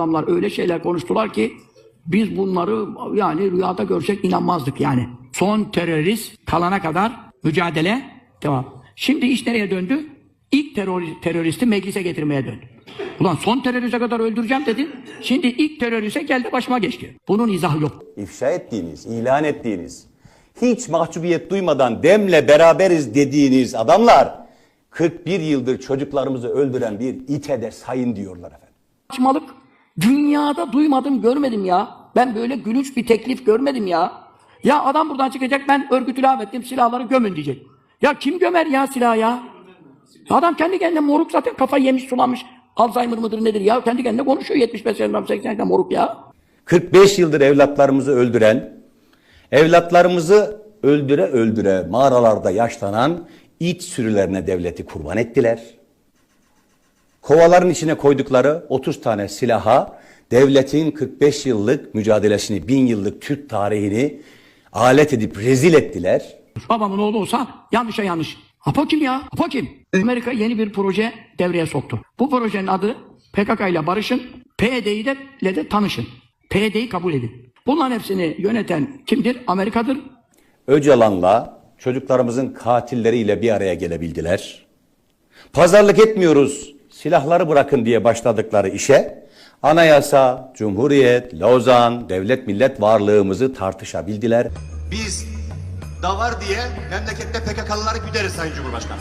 adamlar öyle şeyler konuştular ki biz bunları yani rüyada görsek inanmazdık yani. Son terörist kalana kadar mücadele devam. Şimdi iş nereye döndü? İlk terör, teröristi meclise getirmeye döndü. Ulan son teröriste kadar öldüreceğim dedin. Şimdi ilk teröriste geldi başıma geçti. Bunun izahı yok. ifşa ettiğiniz, ilan ettiğiniz, hiç mahcubiyet duymadan demle beraberiz dediğiniz adamlar 41 yıldır çocuklarımızı öldüren bir ite de sayın diyorlar efendim. Saçmalık. Dünyada duymadım, görmedim ya. Ben böyle gülünç bir teklif görmedim ya. Ya adam buradan çıkacak, ben örgütü ettim, silahları gömün diyecek. Ya kim gömer ya silah ya? Adam kendi kendine moruk zaten kafa yemiş sulamış. Alzheimer mıdır nedir ya? Kendi kendine konuşuyor 75 yaşından 80 yaşından moruk ya. 45 yıldır evlatlarımızı öldüren, evlatlarımızı öldüre öldüre mağaralarda yaşlanan it sürülerine devleti kurban ettiler. Kovaların içine koydukları 30 tane silaha devletin 45 yıllık mücadelesini, bin yıllık Türk tarihini alet edip rezil ettiler. Babamın oğlu olsa yanlışa yanlış. Apo kim ya? Apo kim? Amerika yeni bir proje devreye soktu. Bu projenin adı PKK ile barışın, PYD'yi de, ile de tanışın. PYD'yi kabul edin. Bunların hepsini yöneten kimdir? Amerika'dır. Öcalan'la çocuklarımızın katilleriyle bir araya gelebildiler. Pazarlık etmiyoruz, silahları bırakın diye başladıkları işe anayasa, cumhuriyet, Lozan, devlet millet varlığımızı tartışabildiler. Biz da var diye memlekette PKK'lıları güderiz Sayın Cumhurbaşkanı.